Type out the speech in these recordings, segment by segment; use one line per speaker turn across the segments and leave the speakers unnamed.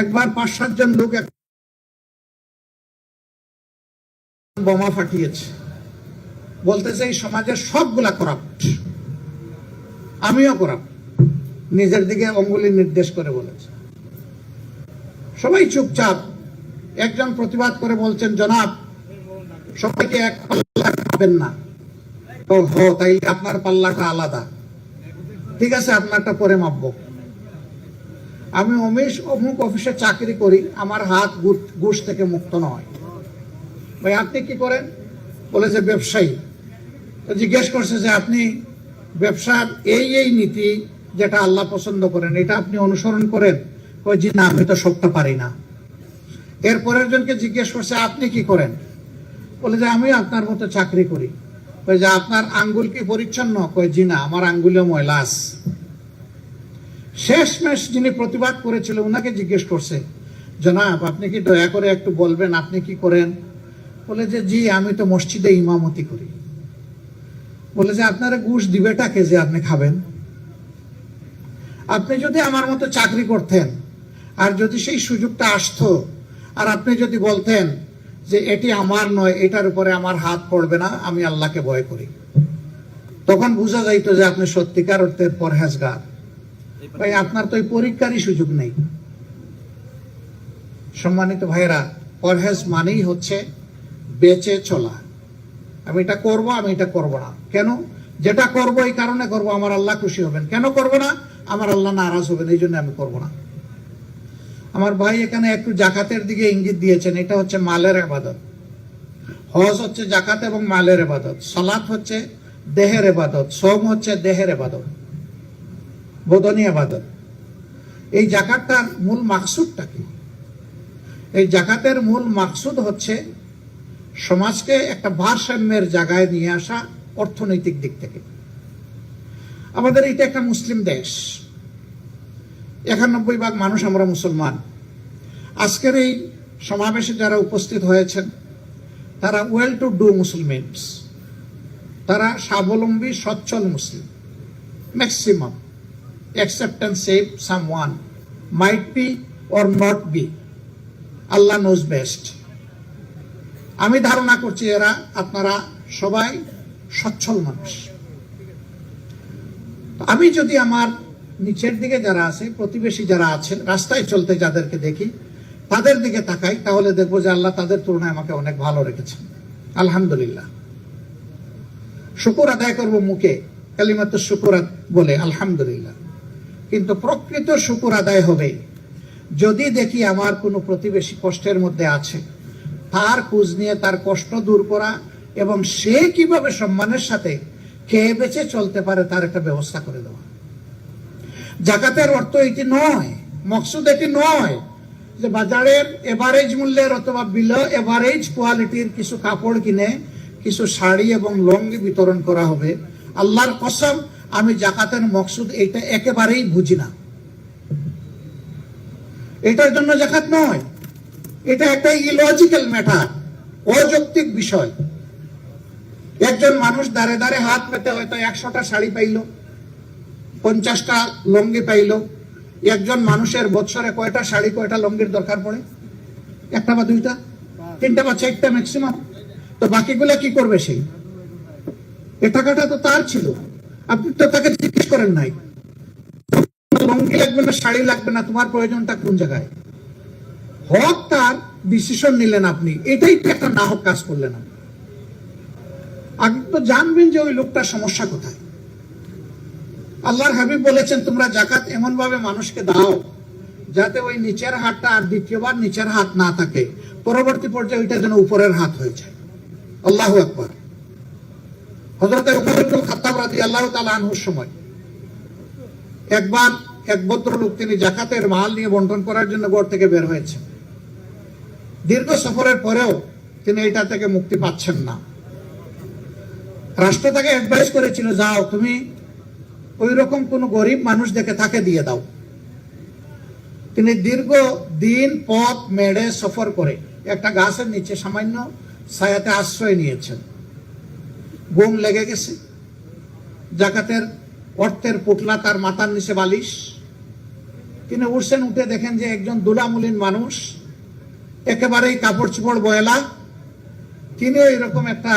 একবার পাঁচ সাতজন লোক বোমা ফাটিয়েছে। বলতেছে, এই সমাজের সবগুলা করাপ্ট আমিও করাপ্ট নিজের দিকে অঙ্গুলি নির্দেশ করে বলেছে। সবাই চুপচাপ। একজন প্রতিবাদ করে বলছেন, জনাব, সবাইকে এক পাল্লা পাবেন না। ও তাই আপনার পাল্লাটা আলাদা। ঠিক আছে, আপনারটা পরে মাপবো। আমি অমিশ অমুক অফিসে চাকরি করি, আমার হাত ঘুষ থেকে মুক্ত নয়। ভাই, আপনি কি করেন? বলে যে ব্যবসায়ী। তো জিজ্ঞেস করছে যে আপনি ব্যবসার এই এই নীতি যেটা আল্লাহ পছন্দ করেন, এটা আপনি অনুসরণ করেন? কই জি না, আমি তো সবটা পারি না। এর পরের জনকে জিজ্ঞেস করছে, আপনি কি করেন? বলে যে আমি আপনার মতো চাকরি করি। কই যে আপনার আঙ্গুল কি পরিচ্ছন্ন? কই জি না, আমার আঙ্গুলে ময়লা আছে। শেষমেশ যিনি প্রতিবাদ করেছিল ওনাকে জিজ্ঞেস করছে, জনাব, আপনি কি দয়া করে একটু বলবেন, আপনি কি করেন? বলে যে, জি, আমি তো মসজিদে ইমামতি করি। বলে যে, আপনারা ঘুষ দিবেটাকে যে আপনি খাবেন? আপনি যদি আমার মতো চাকরি করতেন, আর যদি সেই সুযোগটা আসতো, আর আপনি যদি বলতেন যে, এটি আমার নয়, এটার উপরে আমার হাত পড়বে না, আমি আল্লাহকে ভয় করি। তখন বোঝা যাইতো যে, আপনি সত্যিকার অর্থের পরহেজগার। ভাই, আপনার তো ওই পরীক্ষারই সুযোগ নেই। সম্মানিত ভাইরা পরহেজ মানেই হচ্ছে বেঁচে চলা। আমি এটা করব, আমি এটা করব না। কেন? যেটা করব এই কারণে করব, আমার আল্লাহ খুশি হবেন। কেন করব না? আমার আল্লাহ নারাজ হবেন, এই জন্য আমি করব না। আমার ভাই এখানে একটু জাকাতের দিকে ইঙ্গিত দিয়েছেন, এটা হচ্ছে মালের আবাদত। হজ হচ্ছে জাকাত এবং মালের আবাদত। সালাত হচ্ছে দেহের আবাদত। সোম হচ্ছে দেহের আবাদত। বোধনী আবাদত এই জাকাতটার মূল মাকসুদটা কি? এই জাকাতের মূল মাকসুদ হচ্ছে সমাজকে একটা ভারসাম্যের জায়গায় নিয়ে আসা অর্থনৈতিক দিক থেকে। আমাদের এটা একটা মুসলিম দেশ। একানব্বই ভাগ মানুষ আমরা মুসলমান। আজকের এই সমাবেশে যারা উপস্থিত হয়েছেন, তারা ওয়েল টু ডু মুসলমিনস তারা স্বাবলম্বী, সচ্ছল Muslim maximum except and save someone, might be or not be. Allah knows best আমি ধারণা করছি এরা আপনারা সবাই সচ্ছল মানুষ। আমি যদি আমার নিচের দিকে যারা আছে, প্রতিবেশী যারা আছেন, রাস্তায় চলতে যাদেরকে দেখি, তাদের দিকে তাকাই, তাহলে দেখব যে আল্লাহ তাদের তুলনায় আমাকে অনেক ভালো রেখেছেন। আলহামদুলিল্লাহ। শুকুর আদায় করব মুখে কালিমাত শুকুর বলে, আলহামদুলিল্লাহ। কিন্তু প্রকৃত শুকুর আদায় হবে যদি দেখি আমার কোনো প্রতিবেশী কষ্টের মধ্যে আছে, তার খোঁজ নিয়ে তার কষ্ট দূর করা এবং সে কীভাবে সম্মানের সাথে খেয়ে বেঁচে চলতে পারে তার একটা ব্যবস্থা করে দেওয়া। জাকাতের অর্থ এটি নয়, মকসুদ এটি নয় যে বাজারের এভারেজ মূল্যের অথবা বিলো এভারেজ কোয়ালিটির কিছু কাপড় কিনে, কিছু শাড়ি এবং লঙ্গি বিতরণ করা হবে। আল্লাহর কসম আমি জাকাতের মকসুদ এটা একেবারেই বুঝি না। এটার জন্য জাকাত নয়। এটা একটা ইলজিক্যাল ম্যাটার অযৌক্তিক বিষয়। একজন মানুষ দাঁড়ে দাঁড়ে হাত পেতে হয়তো একশোটা শাড়ি পাইল, পঞ্চাশটা লঙ্গি পাইল, একজন মানুষের বৎসরে কয়টা শাড়ি, কয়টা লঙ্গির দরকার পড়ে? একটা বা দুইটা? তিনটা বা চারটা ম্যাক্সিমাম তো বাকিগুলা কি করবে সেই এ টাকাটা তো তার ছিল। আপনি তো তাকে জিজ্ঞেস করেন নাই। লঙ্গি লাগবে না, শাড়ি লাগবে না, তোমার প্রয়োজনটা কোন জায়গায়? হক তার ডিসিশন নিলেন আপনি। এটাই তো একটা নাহক কাজ করলেন আপনি। তো জানবেন যে ওই লোকটার সমস্যা কোথায়। আল্লাহর হাবিব বলেছেন, তোমরা জাকাত এমন ভাবে মানুষকে দাও, যাতে ওই নিচের হাতটা আর দ্বিতীয়বার নিচের হাত না থাকে। পরবর্তী পর্যায়ে ওইটা যেন উপরের হাত হয়ে যায়। আল্লাহ আকবার। সময় একবার তিনি জাকাতের মাল নিয়ে বন্টন করার জন্য গড় থেকে বের হয়েছে দীর্ঘ সফরের পরেও তিনি এটা থেকে মুক্তি পাচ্ছেন না। রাষ্ট্র তাকে অ্যাডভাইস করেছিল, যাও, তুমি ওই রকম কোন গরিব মানুষ দেখে তাকে দিয়ে দাও। তিনি দীর্ঘ দিন পথ মেড়ে সফর করে একটা গাছের নিচে সামান্য ছায়াতে আশ্রয় নিয়েছেন। ঘুম লেগে গেছে। জাকাতের অর্থের পুটলা তার মাথার নিচে বালিশ। তিনি উঠছেন, উঠে দেখেন যে একজন দুলামুলিন মানুষ, একেবারেই কাপড় চোপড় বয়লা। তিনিও এরকম একটা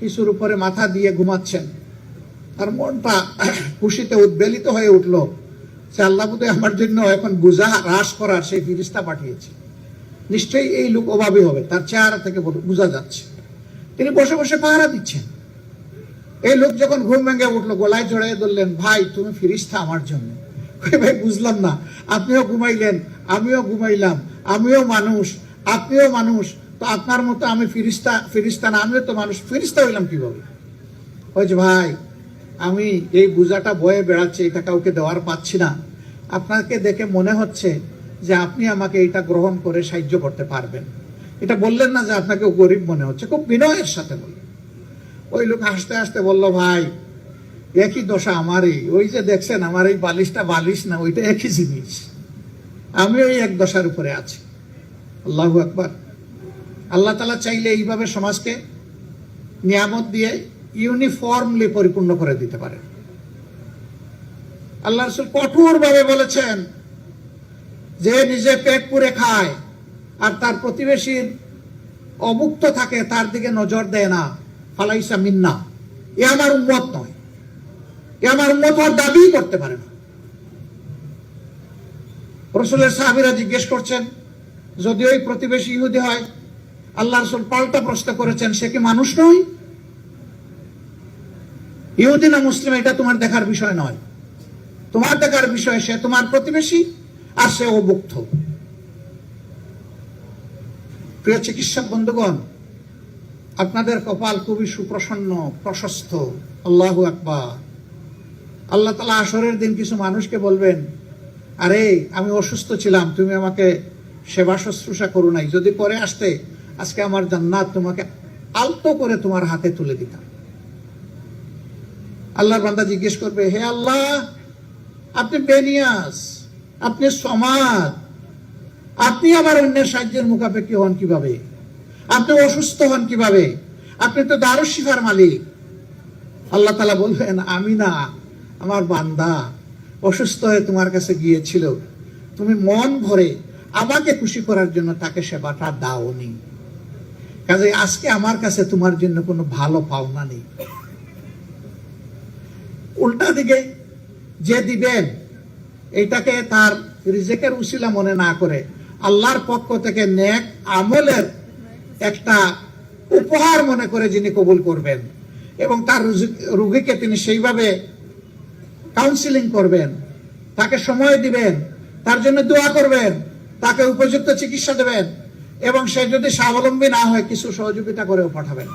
কিছুর উপরে মাথা দিয়ে ঘুমাচ্ছেন। তার মনটা খুশিতে উদ্বেলিত হয়ে উঠল সে আল্লাহ আমার জন্য এখন বুঝা হ্রাস করার সেই ফিরিস্তা পাঠিয়েছে। নিশ্চয়ই এই লোক অভাবী হবে, তার চেহারা থেকে বোঝা যাচ্ছে। তিনি বসে বসে পাহারা দিচ্ছেন। এই লোক যখন ঘুম ভেঙে উঠল, গলায় জড়াই ধরলেন, ভাই, তুমি ফিরিস্তা আমার জন্য। ভাই, বুঝলাম না। আপনিও ঘুমাইলেন, আমিও ঘুমাইলাম, আমিও মানুষ, আপনিও মানুষ। তো আপনার মতো আমি ফিরিস্তা ফিরিস্তা না, আমিও তো মানুষ, ফিরিস্তা হইলাম কীভাবে? ওই যে ভাই, আমি এই বোঝাটা বয়ে বেড়াচ্ছি, এটা কাউকে দেওয়ার পাচ্ছি না। আপনাকে দেখে মনে হচ্ছে যে আপনি আমাকে এটা গ্রহণ করে সাহায্য করতে পারবেন। এটা বললেন না যে আপনাকে গরিব মনে হচ্ছে, খুব বিনয়ের সাথে বললেন। ওই লোক হাসতে হাসতে বলল, ভাই একই দশা আমারই? ওই যে দেখছেন, আমার এই বালিশটা বালিশ না, ওইটা একই জিনিস। আমি ওই এক দশার উপরে আছি। আল্লাহ আকবার। আল্লাহ তালা চাইলে এইভাবে সমাজকে নিয়ামত দিয়ে ইউনিফর্মলি পরিপূর্ণ করে দিতে পারে আল্লাহ রসুল কঠোর ভাবে বলেছেন যে, নিজে পেট পুরে খায়, আর তার প্রতিবেশীর অভুক্ত থাকে, তার দিকে নজর দেয় না। ফালাইসা মিন্না। এ আমার উম্মত নয়। এ আমার উম্মত হওয়ার দাবি করতে পারে না। রসুলের সাহাবিরা জিজ্ঞেস করছেন, যদি ওই প্রতিবেশী ইহুদি হয়, আল্লাহ রসুল পাল্টা প্রশ্ন করেছেন, সে কি মানুষ নয়? ইহুদি না মুসলিম, এটা তোমার দেখার বিষয় নয়। তোমার দেখার বিষয়, সে তোমার প্রতিবেশী আর সে অভুক্ত। প্রিয় চিকিৎসক বন্ধুগণ আপনাদের কপাল খুবই সুপ্রসন্ন, প্রশস্ত। আল্লাহ আকবার। আল্লাহ তালা আসরের দিন কিছু মানুষকে বলবেন, আরে, আমি অসুস্থ ছিলাম, তুমি আমাকে সেবা শুশ্রূষা করো নাই। যদি পরে আসতে, আজকে আমার জান্নাত তোমাকে আলতো করে তোমার হাতে তুলে দিতাম। আল্লাহর বান্দা জিজ্ঞেস করবে, হে আল্লাহ, আপনি বেনিয়াস আপনি সমাজ আপনি আবার অন্যের সাহায্যের মুখাপেক্ষি হন কীভাবে? আপনি অসুস্থ হন কীভাবে? আপনি তো দারুস শিফার মালিক। আল্লাহ তালা বলবেন আমি না আমার বান্দা, অসুস্থ হয়ে তোমার কাছে গিয়েছিল। তুমি মন ভরে আমাকে খুশি করার জন্য তাকে সেবাটা দাওনি। কাজে আজকে আমার কাছে তোমার জন্য কোনো ভালো পাওনা নেই। উল্টা দিকে যে দিবেন, এটাকে তার রিজেকের উসিলা মনে না করে, আল্লাহর পক্ষ থেকে নেক আমলের একটা উপহার মনে করে যিনি কবুল করবেন এবং তার রুগীকে তিনি সেইভাবে কাউন্সিলিং করবেন, তাকে সময় দিবেন, তার জন্য দোয়া করবেন, তাকে উপযুক্ত চিকিৎসা দেবেন এবং সে যদি স্বাবলম্বী না হয় কিছু সহযোগিতা করেও পাঠাবেন।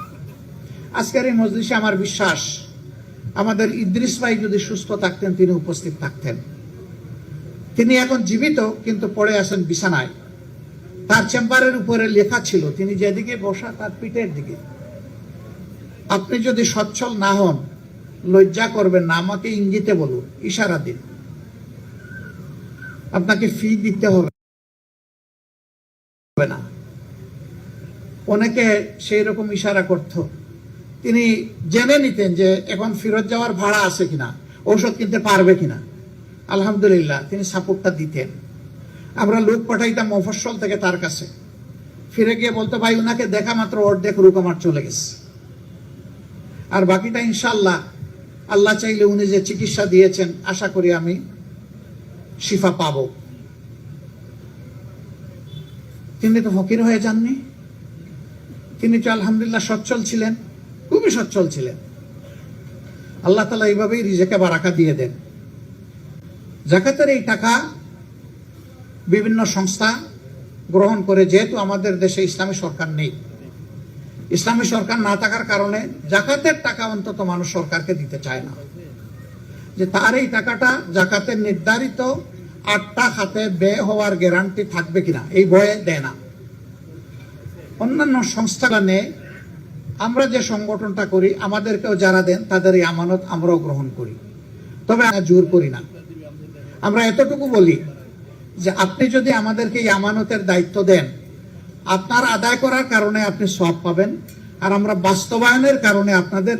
আজকের এই মজলিসে আমার বিশ্বাস, আমাদের ইদ্রিস ভাই যদি সুস্থ থাকতেন, তিনি উপস্থিত থাকতেন। তিনি এখন জীবিত, কিন্তু পড়ে আছেন বিছানায়। তার চেম্বারের উপরে লেখা ছিল, তিনি যেদিকে বসা তার পিঠের দিকে। আপনি যদি সচ্ছল না হন, লজ্জা করবেন না, আমাকে ইঙ্গিতে বলুন, ইশারা দিন। আপনাকে ফি দিতে হবে না। অনেকে সেই রকম ইশারা করত। তিনি জেনে নিতেন যে এখন ফেরত যাওয়ার ভাড়া আছে কিনা, ঔষধ কিনতে পারবে কিনা। আলহামদুলিল্লাহ, তিনি সাপোর্টটা দিতেন। আমরা লোক পাঠাইতাম মফস্বল থেকে তার কাছে। ফিরে গিয়ে বলতো, ভাই ওনাকে দেখা মাত্র অর্ধেক রোগ আমার চলে গেছে। আর বাকিটা ইনশাল্লাহ আল্লাহ চাইলে উনি যে চিকিৎসা দিয়েছেন, আশা করি আমি শিফা পাব। তিনি তো ফকির হয়ে যাননি। তিনি তো আলহামদুলিল্লাহ সচ্ছল ছিলেন, খুবই সচ্ছল ছিলেন। আল্লাহ তালা এইভাবেই রিজেকে বারাকা দিয়ে দেন। জাকাতের এই টাকা বিভিন্ন সংস্থা গ্রহণ করে, যেহেতু আমাদের দেশে ইসলামী সরকার নেই। ইসলামী সরকার না থাকার কারণে জাকাতের টাকা অন্তত মানুষ সরকারকে দিতে চায় না। যে তার এই টাকাটা জাকাতের নির্ধারিত আটটা খাতে ব্যয় হওয়ার গ্যারান্টি থাকবে কিনা, এই ভয়ে দেয় না। অন্যান্য সংস্থানে আমরা যে সংগঠনটা করি, আমাদেরকেও যারা দেন, তাদের এই আমানত আমরাও গ্রহণ করি। তবে জোর করি না। আমরা এতটুকু বলি যে আপনি যদি আমাদেরকে এই আমানতের দায়িত্ব দেন, আপনার আদায় করার কারণে আপনি সব পাবেন, আর আমরা বাস্তবায়নের কারণে আপনাদের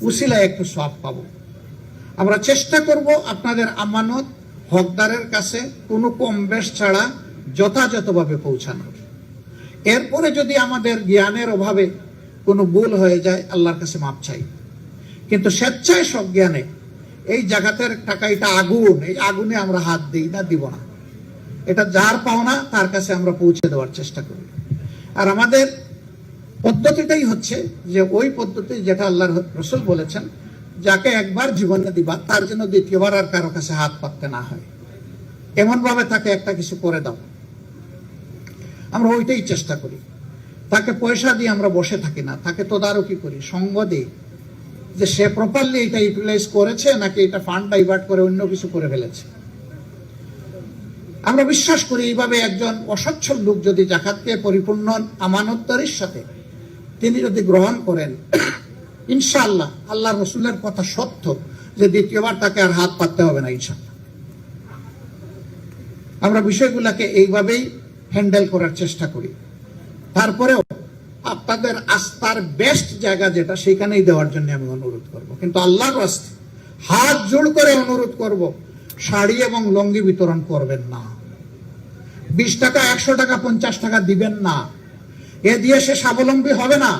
উশিলায় একটু সব পাব। আমরা চেষ্টা করব আপনাদের আমানত হকদারের কাছে কোনো কম বেশ ছাড়া যথাযথভাবে পৌঁছানোর। এরপরে যদি আমাদের জ্ঞানের অভাবে কোনো ভুল হয়ে যায়, আল্লাহর কাছে মাপ চাই। কিন্তু স্বেচ্ছায় সব জ্ঞানে এই জাগাতের টাকা এটা আগুন, এই আগুনে আমরা হাত দিই না, দিব না। এটা যার পাওনা, তার কাছে আমরা পৌঁছে দেওয়ার চেষ্টা করি। আর আমাদের পদ্ধতিটাই হচ্ছে যে ওই পদ্ধতি যেটা আল্লাহ রসুল বলেছেন, যাকে একবার জীবনে দিবা, তার জন্য দ্বিতীয়বার আর কারও কাছে হাত পাততে না হয়। এমন ভাবে তাকে একটা কিছু করে দাও। আমরা ওইটাই চেষ্টা করি। তাকে পয়সা দিয়ে আমরা বসে থাকি না, তাকে তদারকি করি, সঙ্গ দিই। যে সে প্রপারলি এটা ইউটিলাইজ করেছে, নাকি এটা ফান্ড ডাইভার্ট করে অন্য কিছু করে ফেলেছে। আমরা বিশ্বাস করি এইভাবে একজন অসচ্ছল লোক যদি জাকাতকে পরিপূর্ণ আমানতদারির সাথে, তিনি যদি গ্রহণ করেন, ইনশাআল্লাহ আল্লাহ রসুলের কথা সত্য যে দ্বিতীয়বার তাকে আর হাত পাততে হবে না ইনশাআল্লাহ। আমরা বিষয়গুলোকে এইভাবেই হ্যান্ডেল করার চেষ্টা করি। তারপরেও আপনাদের আস্থার বেস্ট জায়গা যেটা, সেখানেই দেওয়ার জন্য আমি অনুরোধ করব। কিন্তু আল্লাহর হাত জোড় করে অনুরোধ করব শাড়ি এবং লঙ্গি বিতরণ করবেন না। বিশ টাকা, একশো টাকা, পঞ্চাশ টাকা দিবেন না। এ দিয়ে সে স্বাবলম্বী হবে না,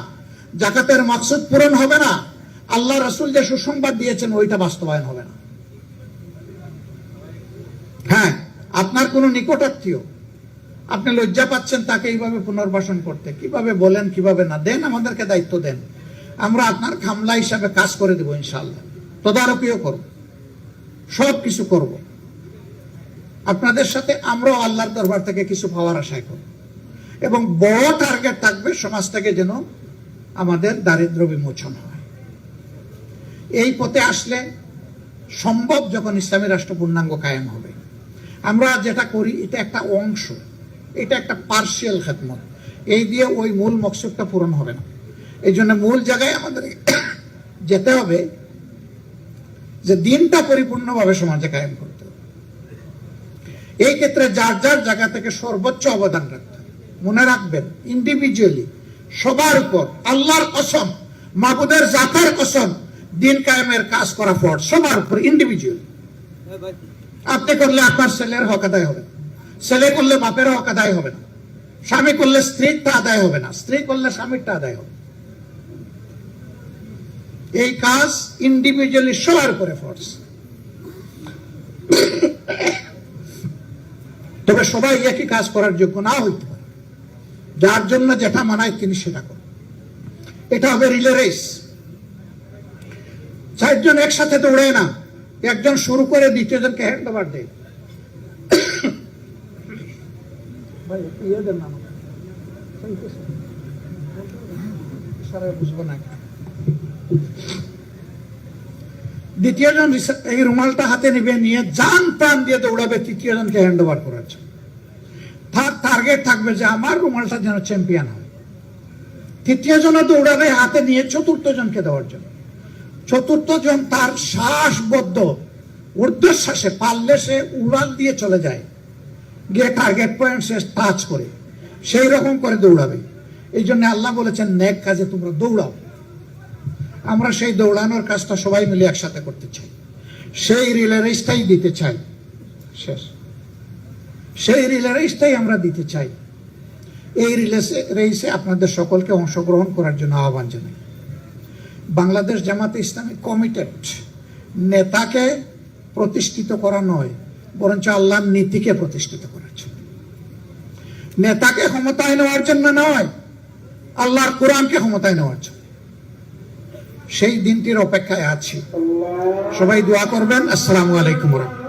জাকাতের মাকসুদ পূরণ হবে না। আল্লাহ রসুল যে সুসংবাদ দিয়েছেন, ওইটা বাস্তবায়ন হবে না। হ্যাঁ আপনার কোনো নিকটাত্মীয়, আপনি লজ্জা পাচ্ছেন তাকে এইভাবে পুনর্বাসন করতে। কীভাবে বলেন, কীভাবে না? দেন আমাদেরকে দায়িত্ব দেন। আমরা আপনার খামলা হিসাবে কাজ করে দেবো ইনশাল্লাহ তদারকিও করব সব কিছু করব। আপনাদের সাথে আমরাও আল্লাহর দরবার থেকে কিছু পাওয়ার আশায় করব। এবং বড় টার্গেট থাকবে সমাজ থেকে যেন আমাদের দারিদ্র বিমোচন হয়। এই পথে আসলে সম্ভব যখন ইসলামী রাষ্ট্র পূর্ণাঙ্গ কায়েম হবে। আমরা যেটা করি, এটা একটা অংশ, এটা একটা পার্সিয়াল খেদমত। এই দিয়ে ওই মূল মকসুদটা পূরণ হবে না। এই জন্য মূল জায়গায় আমাদের যেতে হবে যে দিনটা পরিপূর্ণভাবে সমাজে কায়েম করতে হবে। এই ক্ষেত্রে যার যার জায়গা থেকে সর্বোচ্চ অবদান রাখতে হবে। মনে রাখবেন ইন্ডিভিজুয়ালি সবার উপর আল্লাহর কসম মাহবুদের জাতের কসম দিন কায়েমের কাজ করা ফর সবার উপর ইন্ডিভিজুয়ালি আপনি করলে আপনার ছেলের হক আদায় হবে। ছেলে করলে বাপের হক আদায় হবে না। স্বামী করলে স্ত্রীরটা আদায় হবে না। স্ত্রী করলে স্বামীরটা আদায় হবে এই কাজ ইন্ডিভিজুয়ালি সবার করে ফোর্স তবে সবাই একই কাজ করার যোগ্য না হইতে পারে। যার জন্য যেটা মানায় তিনি সেটা করেন। এটা হবে রিলে রেস চারজন একসাথে দৌড়ে না, একজন শুরু করে দ্বিতীয় জনকে হ্যান্ড ওভার দেয় ইয়ে। ইশারায় বুঝব না। দ্বিতীয় জন এই রুমালটা হাতে নিবে, নিয়ে যান প্রাণ দিয়ে দৌড়াবে, তৃতীয় জনকে হ্যান্ড ওভার করার জন্য তার টার্গেট থাকবে যে আমার রুমালটা যেন চ্যাম্পিয়ন হয়। তৃতীয় জন দৌড়াবে, হাতে নিয়ে চতুর্থ জনকে দেওয়ার জন্য। চতুর্থ জন তার শ্বাসবদ্ধ, ঊর্ধ্বশ্বাসে পারলে সে উড়াল দিয়ে চলে যায়। গিয়ে টার্গেট পয়েন্ট সে টাচ করে, সেই রকম করে দৌড়াবে। এই জন্য আল্লাহ বলেছেন নেক কাজে তোমরা দৌড়াও। আমরা সেই দৌড়ানোর কাজটা সবাই মিলে একসাথে করতে চাই। সেই রিলে রেসটাই দিতে চাই। শেষ। সেই রিলে রেসটাই আমরা দিতে চাই। এই রিলেসে রেসে আপনাদের সকলকে অংশগ্রহণ করার জন্য আহ্বান জানাই। বাংলাদেশ জামাতে ইসলামী কমিটেড নেতাকে প্রতিষ্ঠিত করা নয়, বরঞ্চ আল্লাহর নীতিকে প্রতিষ্ঠিত করার জন্য নেতাকে ক্ষমতায় নেওয়ার জন্য নয়, আল্লাহর কোরআনকে ক্ষমতায় নেওয়ার জন্য। সেই দিনটির অপেক্ষায় আছি। সবাই দোয়া করবেন। আসসালামু আলাইকুম রহমতুল্লাহ।